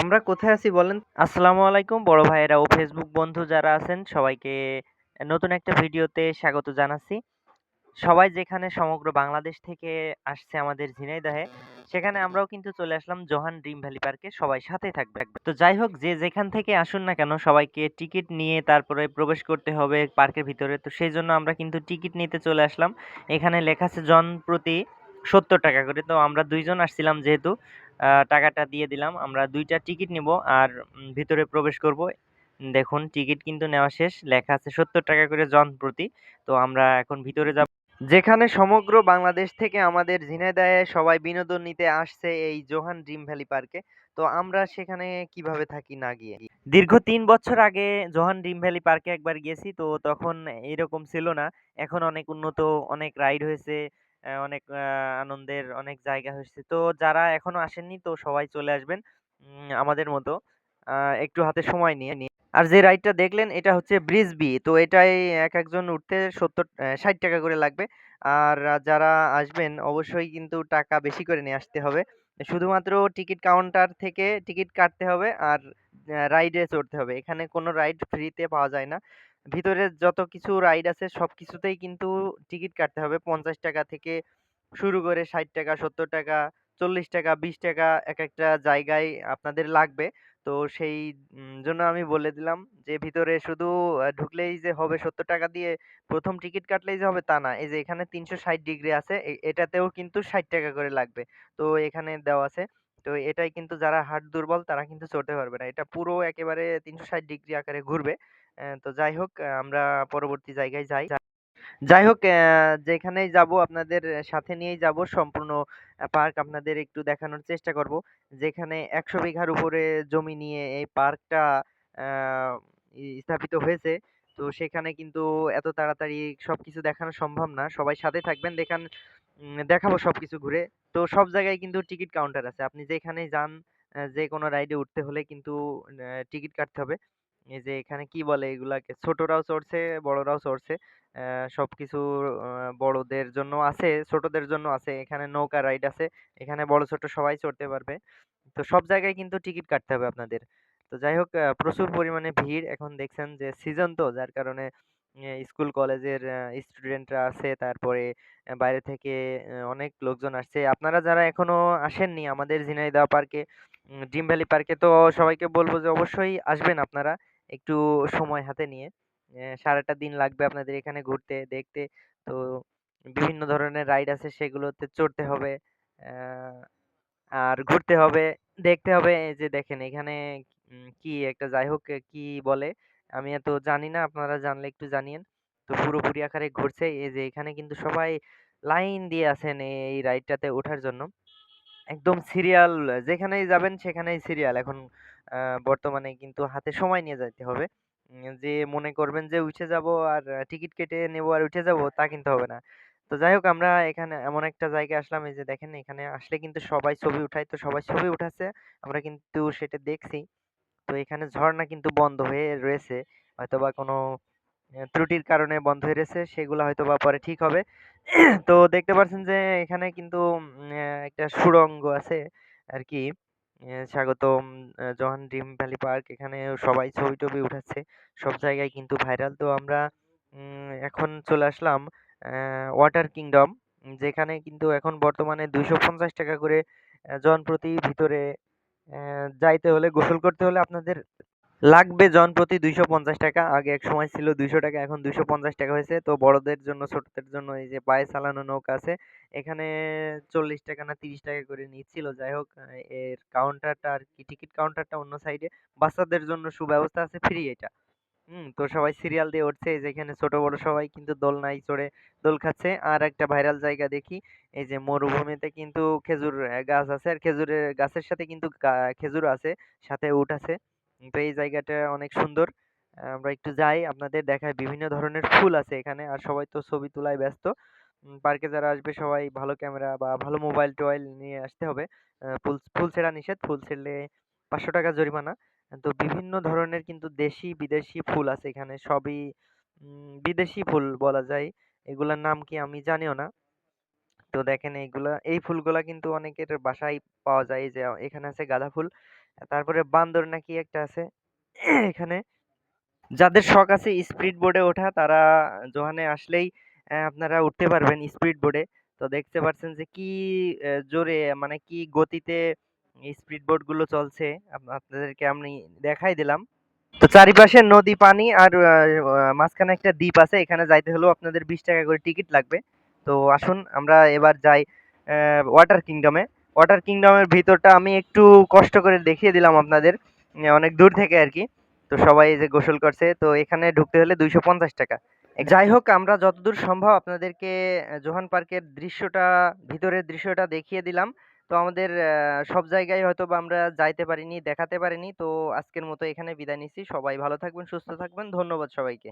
আমরা কোথায় আছি বলেন? আসসালামু আলাইকুম বড় ভাইয়েরা ও ফেসবুক বন্ধু যারা আছেন সবাইকে নতুন একটা ভিডিওতে স্বাগত জানাচ্ছি। সবাই যেখানে সমগ্র বাংলাদেশ থেকে আসছে আমাদের ঝিনাইদহে, সেখানে আমরাও কিন্তু চলে আসলাম জোহান ড্রিম ভ্যালি পার্কে। সবাই সাথে থাকবে। তো যাই হোক যে যেখান থেকে আসুন না কেন সবাইকে টিকিট নিয়ে তারপরে প্রবেশ করতে হবে পার্কের ভিতরে। তো সেই জন্য আমরা কিন্তু টিকিট নিতে চলে আসলাম। এখানে লেখা আছে জন প্রতি ৳৭০ করে। তো আমরা দুইজন আসছিলাম যেহেতু টাকাটা দিয়ে দিলাম। আমরা দুইটা টিকিট নিবো আর ভিতরে প্রবেশ করব। দেখুন টিকিট কিন্তু নেওয়া শেষ। লেখা আছে ৳৭০ করে জন প্রতি। তো আমরা এখন ভিতরে যাব। যেখানে সমগ্র বাংলাদেশ থেকে আমাদের ঝিনাইদহে সবাই বিনোদন নিতে আসছে এই জোহান ড্রিম ভ্যালি পার্কে। তো আমরা সেখানে কীভাবে থাকি না গিয়ে? দীর্ঘ তিন বছর আগে জোহান ড্রিম ভ্যালি পার্কে একবার গেছি। তো তখন এরকম ছিল না। এখন অনেক উন্নত, অনেক রাইড হয়েছে, অনেক আনন্দের অনেক জায়গা হয়েছে। তো যারা এখনও আসেননি, তো সবাই চলে আসবেন আমাদের মতো। একটু হাতে সময় নিয়ে। আর যে রাইডটা দেখলেন, এটা হচ্ছে ব্রিজবি। তো এটায় একেকজন উঠতে ৭০ অ্যা ৳৬০ করে লাগবে। আর যারা আসবেন, অবশ্যই কিন্তু টাকা বেশি করে নিয়ে আসতে হবে। শুধুমাত্র টিকিট কাউন্টার থেকে টিকিট কাটতে হবে, আর রাইডে চড়তে হবে। এখানে কোনো রাইড ফ্রিতে পাওয়া যায় না। ভিতরে যত কিছু রাইড আছে সব কিছুতেই কিন্তু টিকিট কাটতে হবে। ৳৫০ থেকে শুরু করে ষাট টাকা, সত্তর টাকা, চল্লিশ টাকা, বিশ টাকা এক একটা জায়গায় আপনাদের লাগবে। তো সেই জন্য আমি বলে দিলাম যে, ভিতরে শুধু ঢুকলেই যে হবে ৳৭০ দিয়ে প্রথম টিকিট কাটলেই যে হবে তা না। এই যে এখানে ৩৬০ ডিগ্রি আছে এটাতেও কিন্তু ৳৬০ করে লাগবে। তো এখানে দেওয়া আছে। তো এটাই কিন্তু যারা হার্ট দুর্বল তারা কিন্তু চড়তে পারবে না। এটা পুরো একেবারে ৩৬০ ডিগ্রি আকারে ঘুরবে। তো যাই হোক আমরা পরবর্তী জায়গায় যাই। যাই হোক যেখানেই যাব আপনাদের সাথে নিয়েই যাব সম্পূর্ণ পার্ক আপনাদের একটু দেখানোর চেষ্টা করব। যেখানে ১০০ বিঘার উপরে জমি নিয়ে এই পার্কটা স্থাপিত হয়েছে। তো সেখানে কিন্তু এত তাড়াতাড়ি সবকিছু দেখানো সম্ভব না। সবাই সাথে থাকবেন দেখান দেখাবো সবকিছু ঘুরে। তো সব জায়গায় কিন্তু টিকিট কাউন্টার আছে। আপনি যেখানেই যান অ্যা যেকোনো রাইডে উঠতে হলে কিন্তু টিকিট কাটতে হবে। এই যে এখানে কি বলে এগুলাকে ছোটরাও চড়ছে, বড়রাও চড়ছে। অ্যা সবকিছু বড়দের জন্য আছে, ছোটদের জন্য আছে। এখানে নৌকা রাইড আছে। এখানে বড় ছোট সবাই চড়তে পারবে। তো সব জায়গায় কিন্তু টিকিট কাটতে হবে আপনাদের। তো যাই হোক প্রচুর পরিমাণে ভিড়। এখন দেখছেন যে সিজন তো যার কারণে স্কুল কলেজের স্টুডেন্টরা আছে। তারপরে বাইরে থেকে অনেক লোকজন আসছে। আপনারা যারা এখনও আসেননি আমাদের ঝিনাইদহ পার্কে ড্রিম ভ্যালি পার্কে তো সবাইকে বলব যে অবশ্যই আসবেন আপনারা একটু সময় হাতে নিয়ে। সারাটা দিন লাগবে আপনাদের এখানে ঘুরতে, দেখতে। তো বিভিন্ন ধরনের রাইড আছে সেগুলোতে চড়তে হবে। আর ঘুরতে হবে, দেখতে হবে। এই যে দেখেন এখানে কি একটা যাই হোক কি বলে? আমি এত জানি না। আপনারা জানলে একটু জানিয়েন। তো পুরোপুরি আকারে ঘুরছে। এই যে এখানে কিন্তু সবাই লাইন দিয়ে আছেন এই রাইডটাতে ওঠার জন্য। একদম সিরিয়াল, যেখানেই যাবেন সেখানেই সিরিয়াল। এখন বর্তমানে কিন্তু হাতে সময় নিয়ে যাইতে হবে। যে মনে করবেন যে উঠে যাব আর টিকিট কেটে নেব আর উঠে যাব, তা কিন্তু হবে না। তো যাই হোক, আমরা এখানে এমন একটা জায়গায় আসলাম এই যে দেখেন, এখানে আসলে কিন্তু সবাই ছবি উঠায়। তো সবাই ছবি উঠাচ্ছে। আমরা কিন্তু সেটা দেখছি। তো এখানে ঝরনা কিন্তু বন্ধ হয়ে রয়েছে। হয়তোবা কোনো ত্রুটির কারণে বন্ধ হয়ে রয়েছে। সেগুলা হয়তোবা পরে ঠিক হবে। তো দেখতে পাচ্ছেন যে এখানে কিন্তু একটা সুড়ঙ্গ আছে আর কি স্বাগতম জহান ড্রিম ভ্যালি পার্ক। এখানে সবাই ছবি-টবি উঠাচ্ছে। সব জায়গায় কিন্তু ভাইরাল। তো আমরা এখন চলে আসলাম ওয়াটার কিংডম। যেখানে কিন্তু এখন বর্তমানে ৳২৫০ করে অ্যা জনপ্রতি ভিতরে যাইতে হলে, গোসল করতে হলে আপনাদের লাগবে জন প্রতি দুইশো পঞ্চাশ টাকা আগে এক সময় ছিল ৳২০০ এখন ৳২৫০ হয়েছে। তো বড়দের জন্য, ছোটদের জন্য এই যে পায়ে চালানো নৌকা আছে। এখানে ৳৪০ না ৳৩০ করে নিচ্ছিল। যাই হোক এর কাউন্টারটা আর কি টিকিট কাউন্টারটা অন্য সাইডে। বাচ্চাদের জন্য সুব্যবস্থা আছে ফ্রি এটা। হুম? তো সবাই সিরিয়াল দিয়ে উঠছে। এই যে এখানে ছোট, বড় সবাই কিন্তু দোলনায় চড়ে দোল খাচ্ছে। আর একটা ভাইরাল জায়গা দেখি, এই যে মরুভূমিতে কিন্তু খেজুর গাছ আছে। আর খেজুরের গাছের সাথে কিন্তু খেজুর আছে। সাথে উট আছে। তো এই জায়গাটা অনেক সুন্দর। আমরা একটু যাই, আপনাদের দেখায় বিভিন্ন ধরনের ফুল আছে এখানে। আর সবাই তো ছবি তোলায় ব্যস্ত। পার্কে যারা আসবে সবাই ভালো ক্যামেরা বা ভালো মোবাইল-টোবাইল নিয়ে আসতে হবে। ফুল ফুল ছেঁড়া নিষেধ। ফুল ছিঁড়লে ৳৫০০ জরিমানা। তো বিভিন্ন ধরনের কিন্তু দেশি, বিদেশি ফুল আছে এখানে। সবই বিদেশি ফুল বলা যায়। এগুলার নাম কি আমি জানিও না। তো দেখেন এইগুলা, এই ফুলগুলা কিন্তু অনেকের বাসায় পাওয়া যায়। যে, এখানে আছে গাঁদা ফুল। তারপরে বান্দর নাকি একটা আছে, এখানে যাদের শখ আছে স্পিড বোর্ডে ওঠা, তারা জোহানে আসলেই আপনারা উঠতে পারবেন স্পিড বোর্ডে তো দেখতে পাচ্ছেন যে কি জোরে মানে কি গতিতে স্পিড বোর্ডগুলো চলছে আপনাদেরকে আমি দেখাই দিলাম। তো চারিপাশে নদী, পানি আর মাঝখানে একটা দ্বীপ আছে, এখানে যাইতে হলেও আপনাদের বিশ টাকা করে টিকিট লাগবে। তো আসুন, আমরা এবার যাই ওয়াটার কিংডমে ওয়াটার কিংডমের ভিতরটা আমি একটু কষ্ট করে দেখিয়ে দিলাম আপনাদের অনেক দূর থেকে আর কি। তো সবাই যে গোসল করছে, তো এখানে ঢুকতে হলে দুইশো পঞ্চাশ টাকা। যাই হোক, আমরা যতদূর সম্ভব আপনাদেরকে জোহান পার্কের দৃশ্যটা, ভিতরের দৃশ্যটা দেখিয়ে দিলাম। তো আমাদের সব জায়গায় হয়তো বা আমরা যাইতে পারিনি, দেখাতে পারিনি। তো আজকের মতো এখানে বিদায় নিচ্ছি। সবাই ভালো থাকবেন, সুস্থ থাকবেন। ধন্যবাদ সবাইকে।